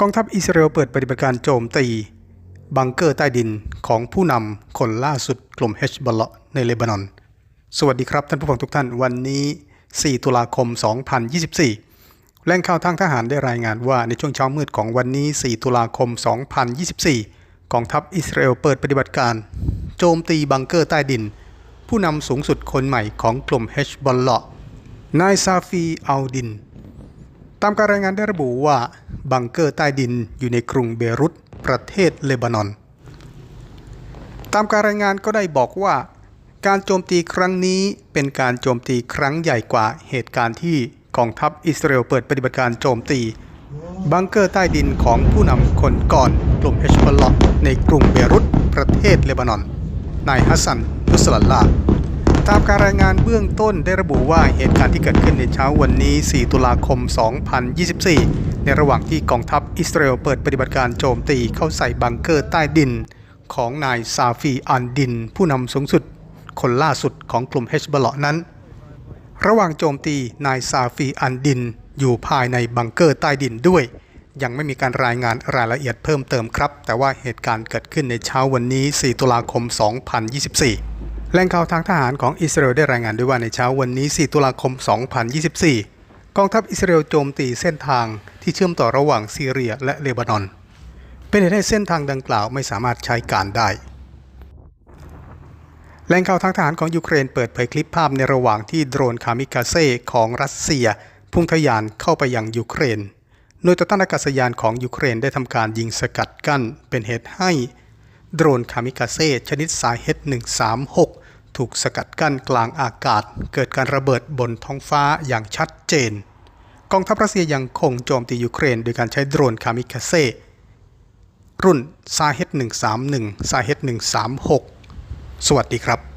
กองทัพอิสราเอลเปิดปฏิบัติการโจมตี บังเกอร์ใต้ดินของผู้นำคนล่าสุดกลุ่มเฮชบอลเลาะในเลบานอน สวัสดีครับท่านผู้ฟังทุกท่านวันนี้ 4 ตุลาคม 2024 แหล่งข่าวทางทหารได้รายงานว่าในช่วงเช้ามืดของวันนี้ 4 ตุลาคม 2024 กองทัพอิสราเอลเปิดปฏิบัติการ โจมตีบังเกอร์ใต้ดิน ผู้นำสูงสุดคนใหม่ของกลุ่มเฮชบอลเลาะนายซาฟีอัลดิน ตามการรายงานได้ระบุว่าบังเกอร์ใต้ดินอยู่ในกรุงเบรุตประเทศเลบานอน ตามการรายงานก็ได้บอกว่า การโจมตีครั้งนี้เป็นการโจมตีครั้งใหญ่กว่าเหตุการณ์ที่กองทัพอิสราเอลเปิดปฏิบัติการโจมตี บังเกอร์ใต้ดินของผู้นำคนก่อนกลุ่มเฮชบอลลอในกรุงเบรุตประเทศเลบานอน นายฮัสซันนุสลัลลา ตามการรายงานเบื้องต้นได้ระบุว่าเหตุการณ์ที่เกิดขึ้นในเช้าวันนี้ 4 ตุลาคม 2024 ในระหว่างที่กองทัพอิสราเอลเปิดปฏิบัติการโจมตีเข้าใส่บังเกอร์ใต้ดิน ของนายซาฟีอันดิน ผู้นำสูงสุด คนล่าสุดของกลุ่มเฮชบลอนั้น ระหว่างโจมตีนายซาฟีอันดิน อยู่ภายในบังเกอร์ใต้ดินด้วย ยังไม่มีการรายงานรายละเอียดเพิ่มเติมครับ แต่ว่าเหตุการณ์เกิดขึ้นในเช้าวันนี้ 4 ตุลาคม 2024 แหล่งข่าวทางทหารของอิสราเอลได้รายงานด้วยว่าในเช้าวันนี้ 4 ตุลาคม 2024 กองทัพอิสราเอลโจมตีเส้นทางที่เชื่อมต่อระหว่างซีเรียและเลบานอน เป็นเหตุให้เส้นทางดังกล่าวไม่สามารถใช้การได้ แหล่งข่าวทางทหารของยูเครนเปิดเผยคลิปภาพในระหว่างที่โดรนคามิกาเซ่ของรัสเซีย พุ่งทะยานเข้าไปยังยูเครนหน่วยต่อต้านอากาศยานของยูเครนได้ทำการยิงสกัดกั้น เป็นเหตุให้โดรนคามิกาเซ่ชนิดสายเฮด136 ถูกสกัดกั้นกลางอากาศ เกิดการระเบิดบนท้องฟ้าอย่างชัดเจน กองทัพรัสเซียยังคงโจมตียูเครน โดยการใช้โดรนคามิคาเซ่รุ่นซาเฮต131ซาเฮต136 สวัสดีครับ